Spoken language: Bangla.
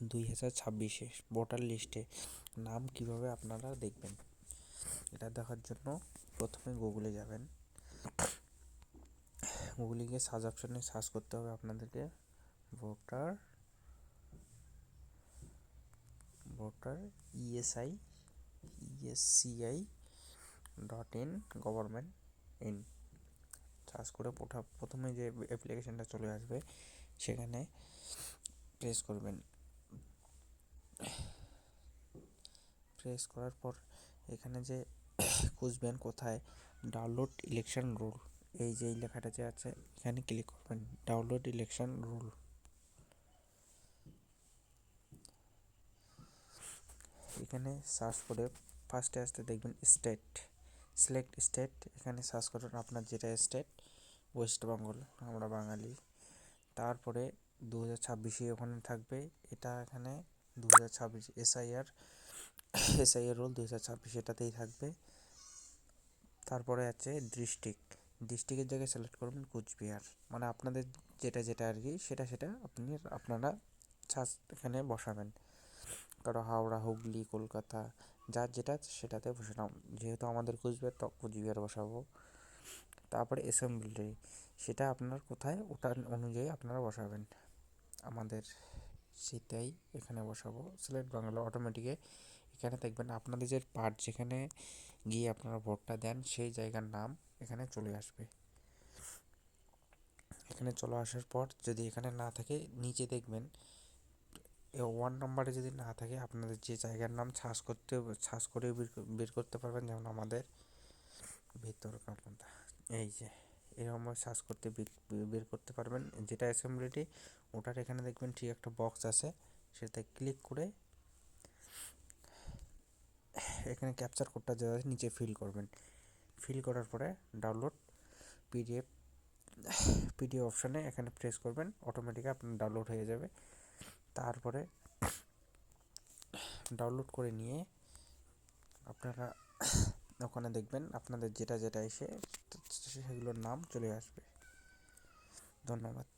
দুই হাজার ছাব্বিশে ভোটার লিস্টে নাম কীভাবে আপনারা দেখবেন? এটা দেখার জন্য প্রথমে গুগলে যাবেন। গুগলে গিয়ে সার্চ অপশানে সার্চ করতে হবে আপনাদেরকে। Voter voter ESI ESCI dot in government in search করে প্রথমে যে অ্যাপ্লিকেশানটা চলে আসবে, সেখানে প্রেস করবেন। প্রেস করার পর এখানে যে খুঁজবেন কোথায় ডাউনলোড ইলেকশন রুল এই যে লেখাটা যে আছে, এখানে ক্লিক করবেন ডাউনলোড ইলেকশন রুল এখানে সার্চ করে ফার্স্টে আসতে দেখবেন স্টেট সিলেক্ট স্টেট এখানে সার্চ করবেন আপনার যেটা স্টেট ওয়েস্ট বেঙ্গল আমরা বাঙালি। তারপরে দু হাজার ছাব্বিশে ওখানে থাকবে, এটা এখানে দু হাজার ছাব্বিশ এসআইআর এসআইআর রোল দু হাজার ছাব্বিশ এটাতেই থাকবে। তারপরে আছে ডিস্ট্রিক্ট ডিস্ট্রিক্টের জায়গায় সিলেক্ট করবেন কুচবিহার। মানে আপনাদের যেটা যেটা আর কি, সেটা সেটা আপনি আপনারা সার্চ এখানে বসাবেন। কারও হাওড়া, হুগলি, কলকাতা, যার যেটা সেটাতে বসালাম যেহেতু আমাদের কুচবিহার, তো কুচবিহার বসাবো। তারপরে অ্যাসেম্বলি সেটা আপনার কোথায় ওটার অনুযায়ী আপনারা বসাবেন। আমাদের সেটাই এখানে বসাবো। সিলেক্ট বাংলা অটোমেটিকে এখানে দেখবেন আপনাদের যে পার্ট যেখানে গিয়ে আপনারা ভোটটা দেন, সেই জায়গার নাম এখানে চলে আসবে। এখানে চলে আসার পর যদি এখানে না থাকে, নিচে দেখবেন ওয়ান নম্বরে যদি না থাকে, আপনাদের যে জায়গার নাম সার্চ করতে, সার্চ করে বের করতে পারবেন। যেমন আমাদের ভিতর কামতা এই যে এরকম সার্চ করতে বের করতে পারবেন। যেটা অ্যাসেম্বলিটি ওটার এখানে দেখবেন ঠিক একটা বক্স আছে। সেটাতে ক্লিক করে এখানে ক্যাপচার কোডটা দেওয়া আছে নিচে ফিল করবেন। ফিল করার পরে ডাউনলোড পিডিএফ পিডিএফ অপশানে এখানে প্রেস করবেন অটোমেটিক আপনার ডাউনলোড হয়ে যাবে। তারপরে ডাউনলোড করে নিয়ে আপনারা ওখানে দেখবেন আপনাদের যেটা যেটা এসে সেগুলোর নাম চলে আসবে। ধন্যবাদ।